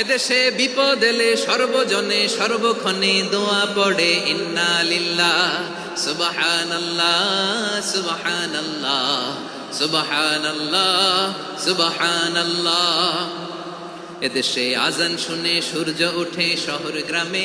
এদেশে বিপদ এলে সর্বজনে সর্বক্ষণে দোয়া পড়ে, ইন্না লিল্লাহ, সুবহানাল্লাহ সুবহানাল্লাহ সুবহানাল্লাহ সুবহানাল্লাহ। এদেশে আজান শুনে সূর্য ওঠে শহর গ্রামে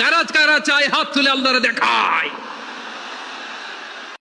কারা কারা চায় হাত তুলে আল্লাহরে দেখায়।